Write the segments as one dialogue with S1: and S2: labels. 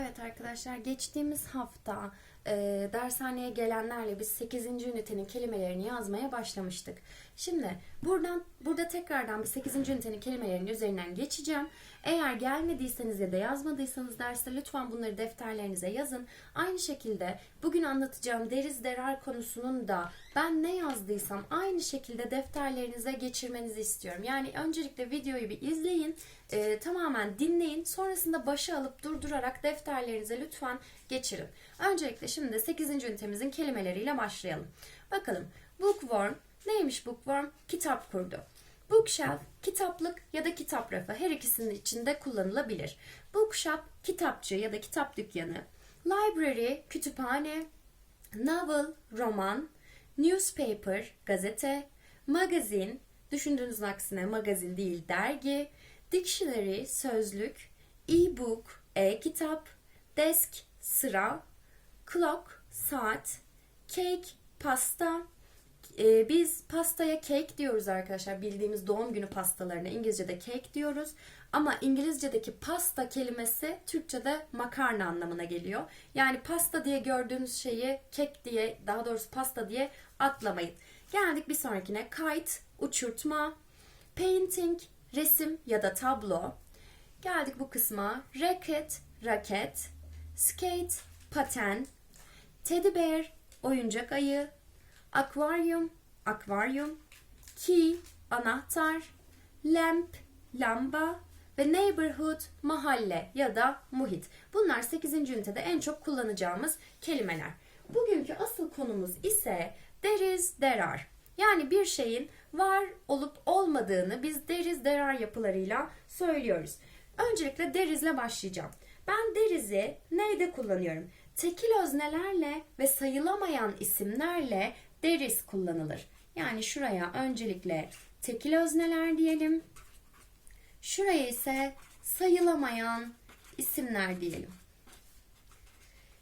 S1: Evet arkadaşlar geçtiğimiz hafta e, dershaneye gelenlerle biz 8. ünitenin kelimelerini yazmaya başlamıştık. Şimdi buradan burada tekrardan bir 8. ünitenin kelimelerinin üzerinden geçeceğim. Eğer gelmediyseniz ya da yazmadıysanız derste lütfen bunları defterlerinize yazın. Aynı şekilde bugün anlatacağım deriz derar konusunun da ben ne yazdıysam aynı şekilde defterlerinize geçirmenizi istiyorum. Yani öncelikle videoyu bir izleyin, e, tamamen dinleyin. Sonrasında başa alıp durdurarak defterlerinize lütfen geçirin. Öncelikle şimdi 8. ünitemizin kelimeleriyle başlayalım. Bakalım bookworm neymiş bookworm? Kitap kurdu. Bookshelf, kitaplık ya da kitap rafı her ikisinin içinde kullanılabilir. Bookshop, kitapçı ya da kitap dükkanı. Library, kütüphane. Novel, roman. Newspaper, gazete. Magazine, düşündüğünüzün aksine magazin değil dergi. Dictionary, sözlük. E-book, e-kitap. Desk, sıra. Clock, saat. Cake, pasta. Ee, biz pastaya cake diyoruz arkadaşlar. Bildiğimiz doğum günü pastalarına İngilizce'de cake diyoruz. Ama İngilizce'deki pasta kelimesi Türkçe'de makarna anlamına geliyor. Yani pasta diye gördüğünüz şeyi kek diye, daha doğrusu pasta diye atlamayın. Geldik bir sonrakine. Kite, uçurtma. Painting, resim ya da tablo. Geldik bu kısma. Racket, raket. Skate, paten. Teddy bear, oyuncak ayı. Akvaryum, akvaryum. Key, anahtar. Lamp, lamba. Ve neighborhood, mahalle ya da muhit. Bunlar 8. ünitede en çok kullanacağımız kelimeler. Bugünkü asıl konumuz ise there is, there are. Yani bir şeyin var olup olmadığını biz there are yapılarıyla söylüyoruz. Öncelikle there is'le başlayacağım. Ben there is'i neyde kullanıyorum? Tekil öznelerle ve sayılamayan isimlerle is kullanılır. Yani şuraya öncelikle tekil özneler diyelim. Şuraya ise sayılamayan isimler diyelim.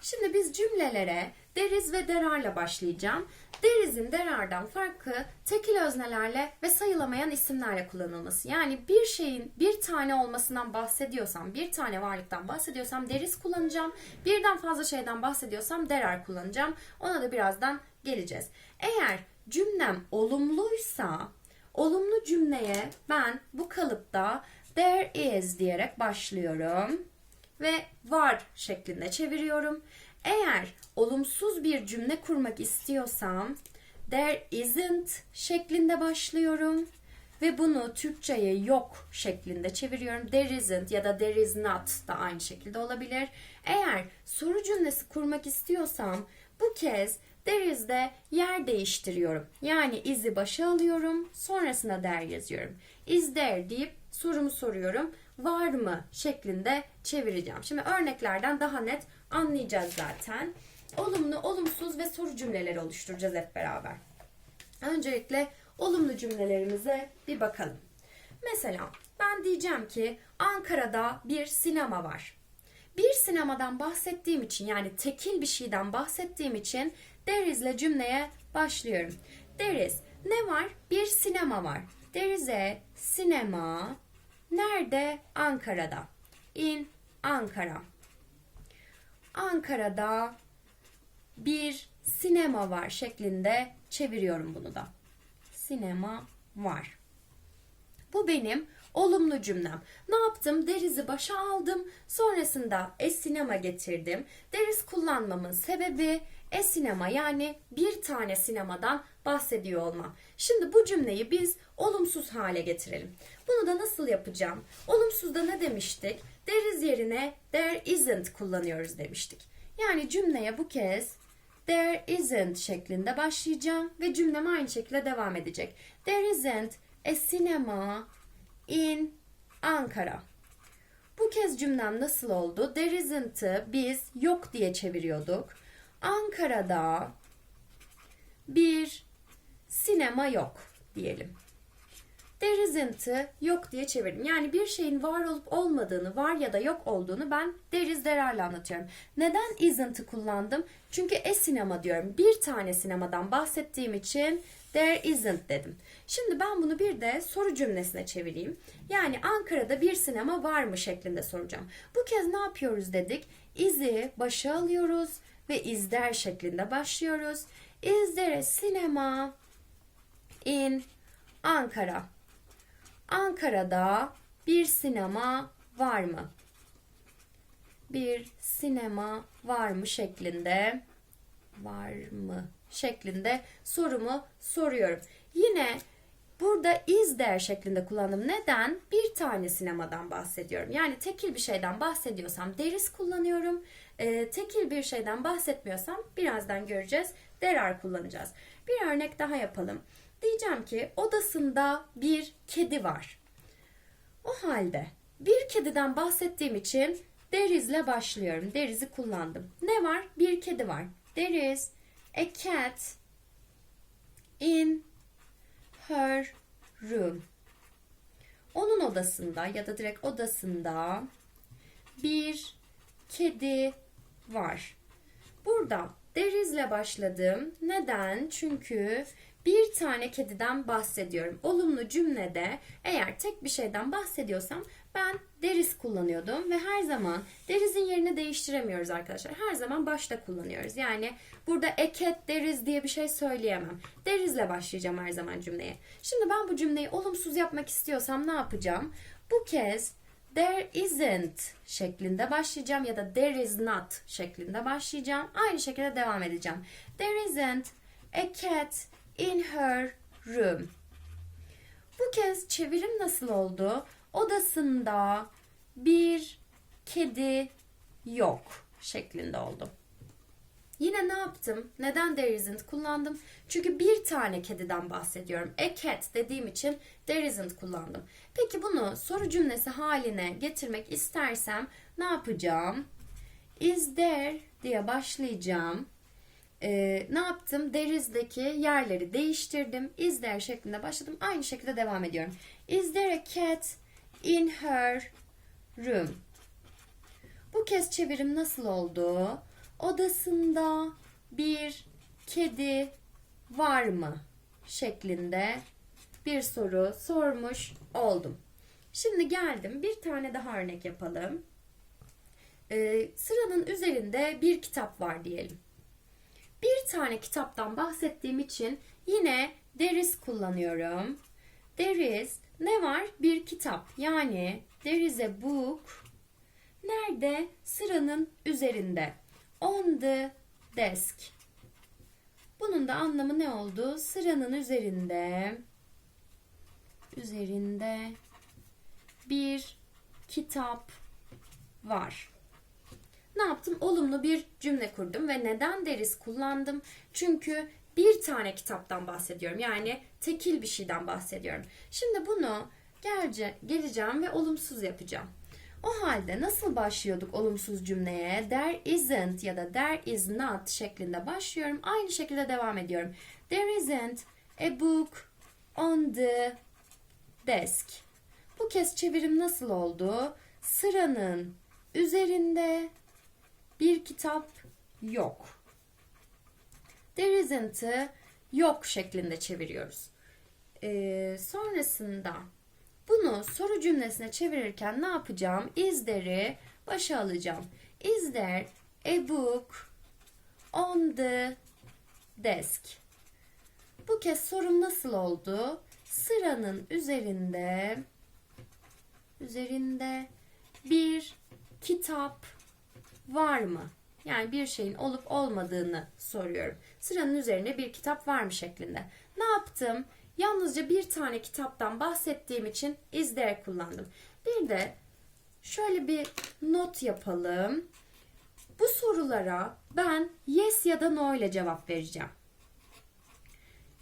S1: Şimdi biz cümlelere deriz ve derarla başlayacağım. Derizin derardan farkı tekil öznelerle ve sayılamayan isimlerle kullanılması. Yani bir şeyin bir tane olmasından bahsediyorsam, bir tane varlıktan bahsediyorsam deriz kullanacağım. Birden fazla şeyden bahsediyorsam derar kullanacağım. Ona da birazdan geleceğiz. Eğer cümlem olumluysa olumlu cümleye ben bu kalıpta there is diyerek başlıyorum ve var şeklinde çeviriyorum. Eğer olumsuz bir cümle kurmak istiyorsam there isn't şeklinde başlıyorum ve bunu Türkçe'ye yok şeklinde çeviriyorum. There isn't ya da there is not da aynı şekilde olabilir. Eğer soru cümlesi kurmak istiyorsam bu kez there is'de yer değiştiriyorum. Yani is'i başa alıyorum, sonrasında there yazıyorum. Is there deyip sorumu soruyorum. Var mı şeklinde çevireceğim. Şimdi örneklerden daha net anlayacağız zaten. Olumlu, olumsuz ve soru cümleleri oluşturacağız hep beraber. Öncelikle olumlu cümlelerimize bir bakalım. Mesela ben diyeceğim ki Ankara'da bir sinema var. Bir sinemadan bahsettiğim için yani tekil bir şeyden bahsettiğim için there is'le cümleye başlıyorum. There is ne var? Bir sinema var. There is a sinema. Nerede? Ankara'da. In Ankara. Ankara'da bir sinema var şeklinde çeviriyorum bunu da. Sinema var. Bu benim olumlu cümlem. Ne yaptım? Deriz'i başa aldım. Sonrasında e-sinema getirdim. Deriz kullanmamın sebebi e-sinema yani bir tane sinemadan bahsediyor olmam. Şimdi bu cümleyi biz olumsuz hale getirelim. Bunu da nasıl yapacağım? Olumsuzda ne demiştik? İs yerine there isn't kullanıyoruz demiştik. Yani cümleye bu kez there isn't şeklinde başlayacağım ve cümlem aynı şekilde devam edecek. There isn't a cinema in Ankara. Bu kez cümlem nasıl oldu? There isn't'ı biz yok diye çeviriyorduk. Ankara'da bir sinema yok diyelim. There isn't'ı yok diye çevirdim. Yani bir şeyin var olup olmadığını, var ya da yok olduğunu ben there is there'le anlatıyorum. Neden isn't'ı kullandım? Çünkü e sinema diyorum. Bir tane sinemadan bahsettiğim için there isn't dedim. Şimdi ben bunu bir de soru cümlesine çevireyim. Yani Ankara'da bir sinema var mı şeklinde soracağım. Bu kez ne yapıyoruz dedik? Is'i başa alıyoruz ve is there şeklinde başlıyoruz. Is there a cinema in Ankara? Ankara'da bir sinema var mı? Bir sinema var mı şeklinde var mı şeklinde sorumu soruyorum. Yine burada is there şeklinde kullandım. Neden? Bir tane sinemadan bahsediyorum. Yani tekil bir şeyden bahsediyorsam is kullanıyorum. Ee, tekil bir şeyden bahsetmiyorsam birazdan göreceğiz. There are kullanacağız. Bir örnek daha yapalım. Diyeceğim ki odasında bir kedi var. O halde bir kediden bahsettiğim için ile başlıyorum. There is'i kullandım. Ne var? Bir kedi var. There is a cat in her room. Onun odasında ya da direkt odasında bir kedi var. Burada ile başladım. Neden? Çünkü bir tane kediden bahsediyorum. Olumlu cümlede eğer tek bir şeyden bahsediyorsam ben deriz kullanıyordum ve her zaman derizin yerini değiştiremiyoruz arkadaşlar. Her zaman başta kullanıyoruz. Yani burada eket deriz diye bir şey söyleyemem. Derizle başlayacağım her zaman cümleye. Şimdi ben bu cümleyi olumsuz yapmak istiyorsam ne yapacağım? Bu kez there isn't şeklinde başlayacağım ya da there is not şeklinde başlayacağım. Aynı şekilde devam edeceğim. There isn't a cat in her room. Bu kez çevirim nasıl oldu? Odasında bir kedi yok şeklinde oldu. Yine ne yaptım? Neden there isn't kullandım? Çünkü bir tane kediden bahsediyorum. A cat dediğim için there isn't kullandım. Peki bunu soru cümlesi haline getirmek istersem ne yapacağım? Is there diye başlayacağım. Ee, ne yaptım? There is'deki yerleri değiştirdim. Is there şeklinde başladım. Aynı şekilde devam ediyorum. Is there a cat in her room? Bu kez çevirim nasıl oldu? Odasında bir kedi var mı? şeklinde bir soru sormuş oldum. Şimdi geldim. Bir tane daha örnek yapalım. Ee, sıranın üzerinde bir kitap var diyelim. Bir tane kitaptan bahsettiğim için yine there is kullanıyorum. There is ne var? Bir kitap. Yani there is a book. Nerede? Sıranın üzerinde. On the desk. Bunun da anlamı ne oldu? Sıranın üzerinde üzerinde bir kitap var. Ne yaptım? Olumlu bir cümle kurdum ve neden deriz kullandım? Çünkü bir tane kitaptan bahsediyorum. Yani tekil bir şeyden bahsediyorum. Şimdi bunu gelce, geleceğim ve olumsuz yapacağım. O halde nasıl başlıyorduk olumsuz cümleye? There isn't ya da there is not şeklinde başlıyorum. Aynı şekilde devam ediyorum. There isn't a book on the desk. Bu kez çevirim nasıl oldu? Sıranın üzerinde bir kitap yok. There isn't'ı yok şeklinde çeviriyoruz. Ee, sonrasında bunu soru cümlesine çevirirken ne yapacağım? Is there'i başa alacağım. Is there a book on the desk? Bu kez sorum nasıl oldu? Sıranın üzerinde üzerinde bir kitap var mı? Yani bir şeyin olup olmadığını soruyorum. Sıranın üzerinde bir kitap var mı şeklinde. Ne yaptım? Yalnızca bir tane kitaptan bahsettiğim için is there kullandım. Bir de şöyle bir not yapalım. Bu sorulara ben yes ya da no ile cevap vereceğim.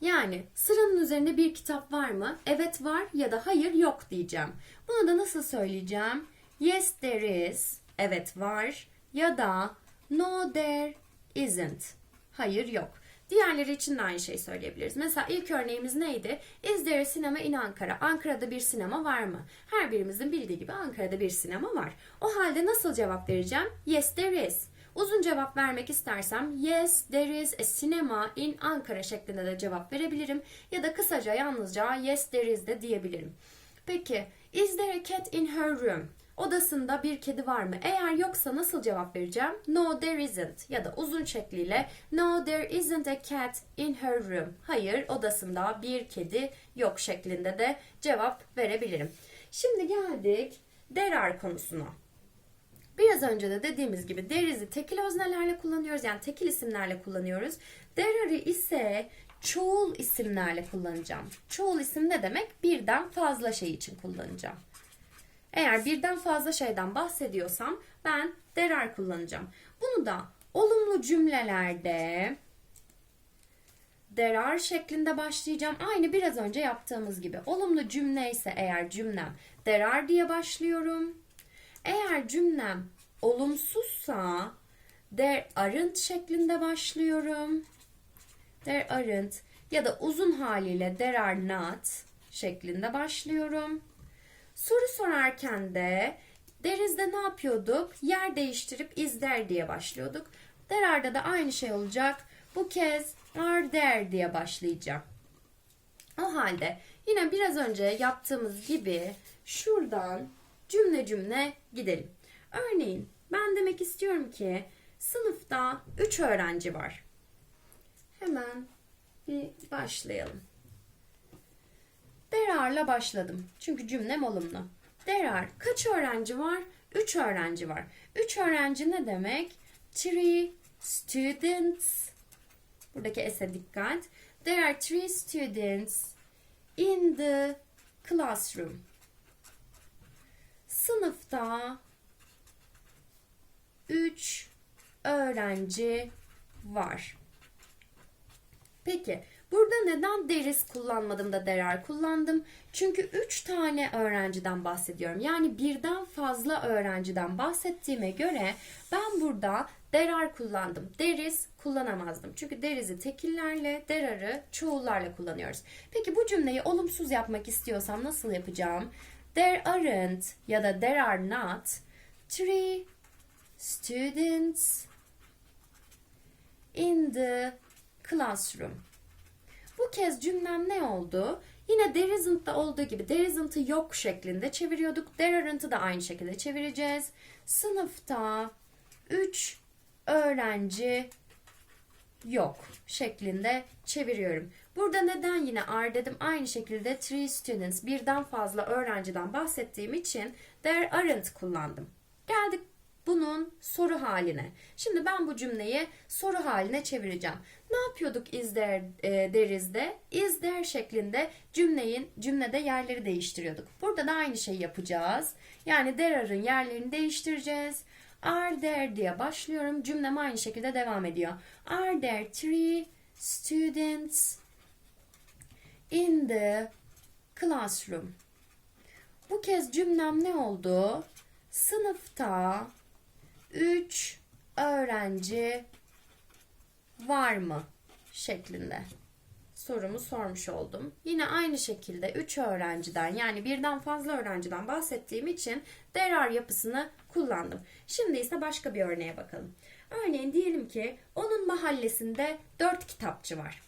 S1: Yani sıranın üzerinde bir kitap var mı? Evet var ya da hayır yok diyeceğim. Bunu da nasıl söyleyeceğim? Yes there is. Evet var. Ya da no there isn't. Hayır yok. Diğerleri için de aynı şeyi söyleyebiliriz. Mesela ilk örneğimiz neydi? Is there a cinema in Ankara? Ankara'da bir sinema var mı? Her birimizin bildiği gibi Ankara'da bir sinema var. O halde nasıl cevap vereceğim? Yes there is. Uzun cevap vermek istersem yes there is a cinema in Ankara şeklinde de cevap verebilirim. Ya da kısaca yalnızca yes there is de diyebilirim. Peki is there a cat in her room? Odasında bir kedi var mı? Eğer yoksa nasıl cevap vereceğim? No there isn't ya da uzun şekliyle No there isn't a cat in her room. Hayır odasında bir kedi yok şeklinde de cevap verebilirim. Şimdi geldik there are konusuna. Biraz önce de dediğimiz gibi there is'i tekil öznelerle kullanıyoruz. Yani tekil isimlerle kullanıyoruz. Are'ı ise çoğul isimlerle kullanacağım. Çoğul isim ne demek? Birden fazla şey için kullanacağım. Eğer birden fazla şeyden bahsediyorsam ben there are kullanacağım. Bunu da olumlu cümlelerde there are şeklinde başlayacağım. Aynı biraz önce yaptığımız gibi. Olumlu cümle ise eğer cümlem there are diye başlıyorum. Eğer cümlem olumsuzsa there aren't şeklinde başlıyorum. There aren't ya da uzun haliyle there are not şeklinde başlıyorum. Soru sorarken de there is'de ne yapıyorduk? Yer değiştirip there diye başlıyorduk. There are'da da aynı şey olacak. Bu kez are there diye başlayacağım. O halde yine biraz önce yaptığımız gibi şuradan cümle cümle gidelim. Örneğin ben demek istiyorum ki sınıfta 3 öğrenci var. Hemen bir başlayalım. There are'la başladım. Çünkü cümlem olumlu. There are. Kaç öğrenci var? 3 öğrenci var. 3 öğrenci ne demek? Three students. Buradaki S'e dikkat. There are three students in the classroom. Sınıfta 3 öğrenci var. Peki burada neden deriz kullanmadım da derer kullandım? Çünkü 3 tane öğrenciden bahsediyorum. Yani birden fazla öğrenciden bahsettiğime göre ben burada derar kullandım. Deriz kullanamazdım. Çünkü derizi tekillerle, derarı çoğullarla kullanıyoruz. Peki bu cümleyi olumsuz yapmak istiyorsam nasıl yapacağım? There aren't ya da there are not three students in the classroom. Bu kez cümlem ne oldu? Yine there isn't'da olduğu gibi there isn't'ı yok şeklinde çeviriyorduk. There aren't'ı da aynı şekilde çevireceğiz. Sınıfta 3 öğrenci yok şeklinde çeviriyorum. Burada neden yine are dedim? Aynı şekilde three students birden fazla öğrenciden bahsettiğim için there aren't kullandım. Geldik bunun soru haline. Şimdi ben bu cümleyi soru haline çevireceğim. Ne yapıyorduk is there, e, there is'de? Is şeklinde cümleyin cümlede yerleri değiştiriyorduk. Burada da aynı şeyi yapacağız. Yani there yerlerini değiştireceğiz. Are there diye başlıyorum. Cümlem aynı şekilde devam ediyor. Are there three students in the classroom? Bu kez cümlem ne oldu? Sınıfta 3 öğrenci var mı? şeklinde sorumu sormuş oldum. Yine aynı şekilde 3 öğrenciden yani birden fazla öğrenciden bahsettiğim için there are yapısını kullandım. Şimdi ise başka bir örneğe bakalım. Örneğin diyelim ki onun mahallesinde 4 kitapçı var.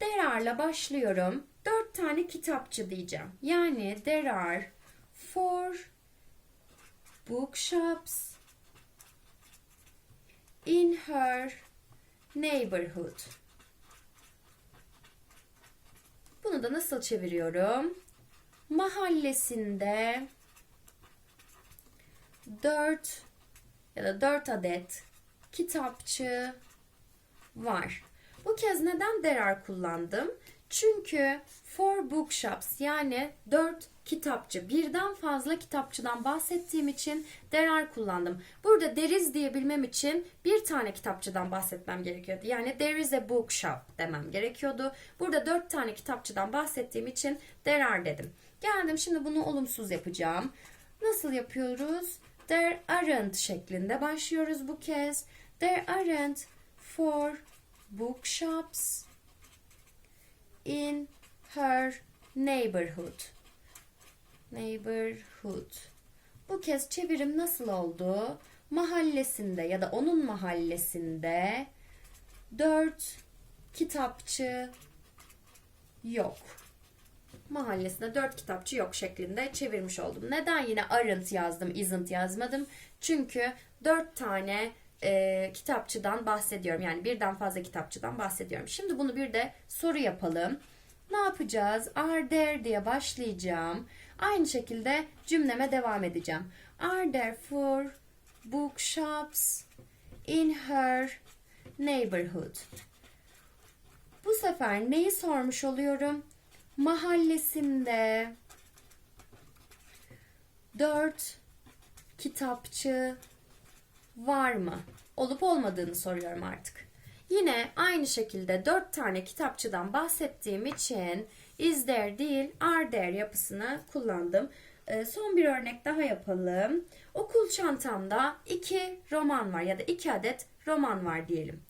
S1: There are'la başlıyorum. 4 tane kitapçı diyeceğim. Yani there are four bookshops in her neighborhood. Bunu da nasıl çeviriyorum? Mahallesinde 4 ya da 4 adet kitapçı var. Bu kez neden there are kullandım? Çünkü four bookshops yani 4 kitapçı birden fazla kitapçıdan bahsettiğim için there are kullandım. Burada there is diyebilmem için bir tane kitapçıdan bahsetmem gerekiyordu. Yani there is a bookshop demem gerekiyordu. Burada 4 tane kitapçıdan bahsettiğim için there are dedim. Geldim şimdi bunu olumsuz yapacağım. Nasıl yapıyoruz? There aren't şeklinde başlıyoruz bu kez. There aren't four bookshops in her neighborhood. Neighborhood. Bu kez çevirim nasıl oldu? Mahallesinde ya da onun mahallesinde dört kitapçı yok. Mahallesinde dört kitapçı yok şeklinde çevirmiş oldum. Neden yine aren't yazdım, isn't yazmadım? Çünkü dört tane e, kitapçıdan bahsediyorum. Yani birden fazla kitapçıdan bahsediyorum. Şimdi bunu bir de soru yapalım. Ne yapacağız? Are there diye başlayacağım. Aynı şekilde cümleme devam edeceğim. Are there four bookshops in her neighborhood? Bu sefer neyi sormuş oluyorum? Mahallesinde dört kitapçı var mı? Olup olmadığını soruyorum artık. Yine aynı şekilde dört tane kitapçıdan bahsettiğim için is there değil are there yapısını kullandım. Ee, son bir örnek daha yapalım. Okul çantamda iki roman var ya da iki adet roman var diyelim.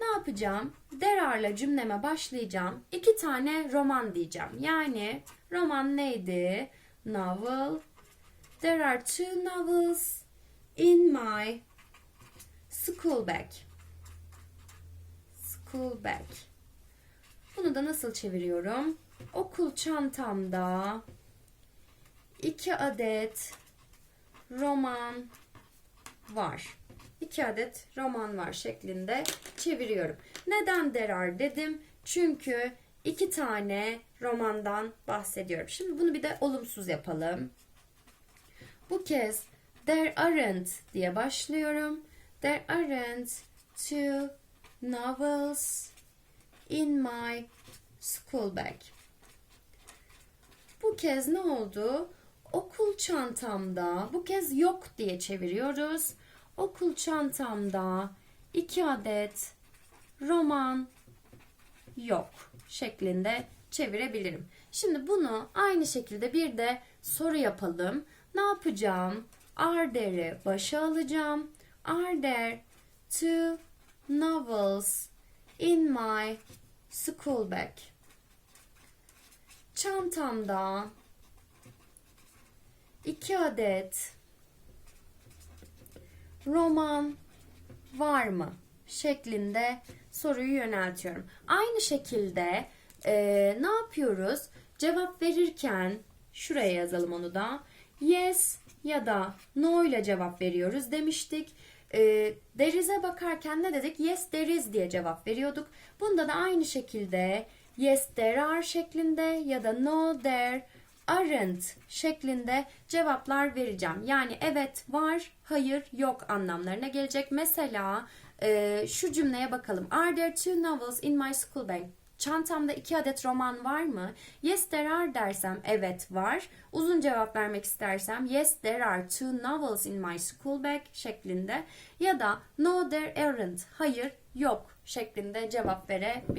S1: Ne yapacağım? There are'la cümleme başlayacağım. İki tane roman diyeceğim. Yani roman neydi? Novel. There are two novels in my school bag. School bag. Bunu da nasıl çeviriyorum? Okul çantamda iki adet roman var. İki adet roman var şeklinde çeviriyorum. Neden there are dedim? Çünkü iki tane romandan bahsediyorum. Şimdi bunu bir de olumsuz yapalım. Bu kez there aren't diye başlıyorum. There aren't two novels in my school bag. Bu kez ne oldu? Okul çantamda bu kez yok diye çeviriyoruz. Okul çantamda iki adet roman yok şeklinde çevirebilirim. Şimdi bunu aynı şekilde bir de soru yapalım. Ne yapacağım? Are there'i başa alacağım. Are there two novels in my school bag? Çantamda iki adet roman var mı? şeklinde soruyu yöneltiyorum. Aynı şekilde e, ne yapıyoruz? Cevap verirken şuraya yazalım onu da. Yes ya da no ile cevap veriyoruz demiştik. E, there'is'e bakarken ne dedik? Yes is diye cevap veriyorduk. Bunda da aynı şekilde yes there are şeklinde ya da no there aren't şeklinde cevaplar vereceğim. Yani evet var, hayır yok anlamlarına gelecek. Mesela e, şu cümleye bakalım. Are there two novels in my school bag? Çantamda iki adet roman var mı? Yes there are dersem evet var. Uzun cevap vermek istersem yes there are two novels in my school bag şeklinde ya da no there aren't hayır yok şeklinde cevap verebilirim.